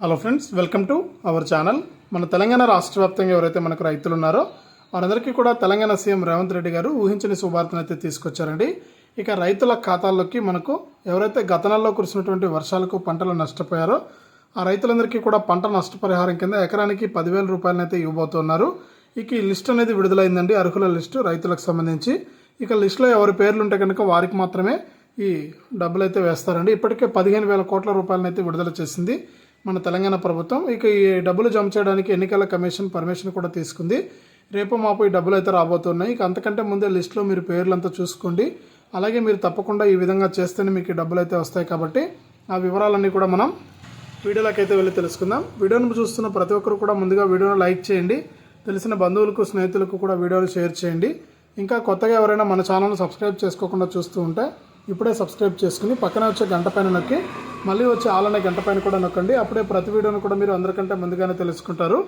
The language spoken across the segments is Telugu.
Hello friends welcome to our channel మన తెలంగాణ రాష్ట్ర వ్యాప్తంగా ఎవరైతే మనకు రైతులు ఉన్నారో వారందరికీ కూడా తెలంగాణ సీఎం రేవంత్ రెడ్డి గారు ఊహించని శుభార్తను అయితే తీసుకొచ్చారండి. ఇక రైతుల ఖాతాల్లోకి మనకు ఎవరైతే గత నెలలో కురిసినటువంటి వర్షాలకు పంటలు నష్టపోయారో ఆ రైతులందరికీ కూడా పంట నష్టపరిహారం కింద ఎకరానికి పదివేల రూపాయలనైతే ఇవ్వబోతున్నారు. ఇక ఈ లిస్ట్ అనేది విడుదలైందండి. అర్హుల లిస్టు రైతులకు సంబంధించి. ఇక లిస్టులో ఎవరి పేర్లు ఉంటే కనుక వారికి మాత్రమే ఈ డబ్బులు అయితే వేస్తారండి. ఇప్పటికే పదిహేను వేల కోట్ల రూపాయలను అయితే విడుదల చేసింది మన తెలంగాణ ప్రభుత్వం ఇక ఈ డబ్బులు జమ చేయడానికి ఎన్నికల కమిషన్ పర్మిషన్ కూడా తీసుకుంది. రేపు మాపు ఈ డబ్బులు అయితే రాబోతున్నాయి. ఇక అంతకంటే ముందే లిస్టులో మీరు పేర్లంతా చూసుకోండి. అలాగే మీరు తప్పకుండా ఈ విధంగా చేస్తేనే మీకు డబ్బులు అయితే వస్తాయి కాబట్టి ఆ వివరాలన్నీ కూడా మనం వీడియోలోకి అయితే వెళ్ళి తెలుసుకుందాం. వీడియోను చూస్తున్న ప్రతి ఒక్కరు కూడా ముందుగా వీడియోను లైక్ చేయండి. తెలిసిన బంధువులకు స్నేహితులకు కూడా వీడియోను షేర్ చేయండి. ఇంకా కొత్తగా ఎవరైనా మన ఛానల్ను సబ్స్క్రైబ్ చేసుకోకుండా చూస్తూ ఉంటే ఇప్పుడే సబ్స్క్రైబ్ చేసుకుని పక్కన వచ్చే గంట పైన నొక్కి మళ్ళీ వచ్చి ఆలనే గంట పైన కూడా నొక్కండి. అప్పుడే ప్రతి వీడియోను కూడా మీరు అందరికంటే ముందుగానే తెలుసుకుంటారు.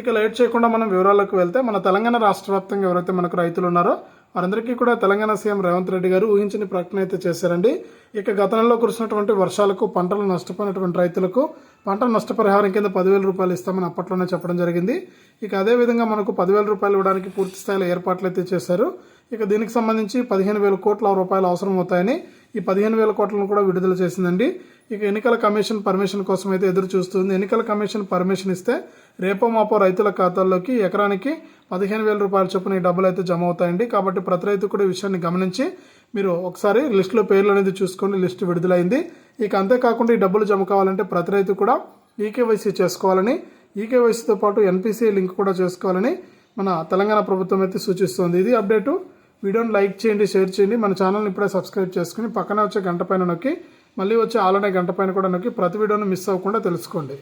ఇక లేట్ చేయకుండా మనం వివరాలకు వెళ్తే మన తెలంగాణ రాష్ట్ర వ్యాప్తంగా ఎవరైతే మనకు రైతులు ఉన్నారో వారందరికీ కూడా తెలంగాణ సీఎం రేవంత్ రెడ్డి గారు ఊహించని ప్రకటన అయితే చేశారండి. ఇక గత నెలలో కురిసినటువంటి వర్షాలకు పంటలు నష్టపోయినటువంటి రైతులకు పంట నష్టపరిహారం కింద పదివేల రూపాయలు ఇస్తామని అప్పట్లోనే చెప్పడం జరిగింది. ఇక అదేవిధంగా మనకు పదివేల రూపాయలు ఇవ్వడానికి పూర్తి స్థాయిలో ఏర్పాట్లు అయితే చేశారు. ఇక దీనికి సంబంధించి పదిహేను వేల కోట్ల రూపాయలు అవసరం అవుతాయని ఈ పదిహేను వేల కోట్లను కూడా విడుదల చేసిందండి. ఇక ఎన్నికల కమిషన్ పర్మిషన్ కోసం అయితే ఎదురు చూస్తుంది. ఎన్నికల కమిషన్ పర్మిషన్ ఇస్తే రేపో మాపో రైతుల ఖాతాల్లోకి ఎకరానికి పదిహేను వేల రూపాయల చొప్పున ఈ డబ్బులు అయితే జమ అవుతాయండి. కాబట్టి ప్రతి రైతు కూడా ఈ విషయాన్ని గమనించి మీరు ఒకసారి లిస్టులో పేర్లు అనేది చూసుకొని లిస్టు విడుదలైంది. ఇక అంతేకాకుండా ఈ డబ్బులు జమ కావాలంటే ప్రతి రైతు కూడా ఈకేవైసీ చేసుకోవాలని ఈకేవైసీతో పాటు ఎన్పిసి లింక్ కూడా చేసుకోవాలని మన తెలంగాణ ప్రభుత్వం అయితే సూచిస్తోంది. ఇది అప్డేటు. వీడియోని లైక్ చేయండి షేర్ చేయండి. మన ఛానల్ని ఇప్పుడే సబ్స్క్రైబ్ చేసుకుని పక్కన వచ్చే గంట పైన నొక్కి మళ్ళీ వచ్చే ఆలనే గంట పైన కూడా నొక్కి ప్రతి వీడియోను మిస్ అవ్వకుండా తెలుసుకోండి.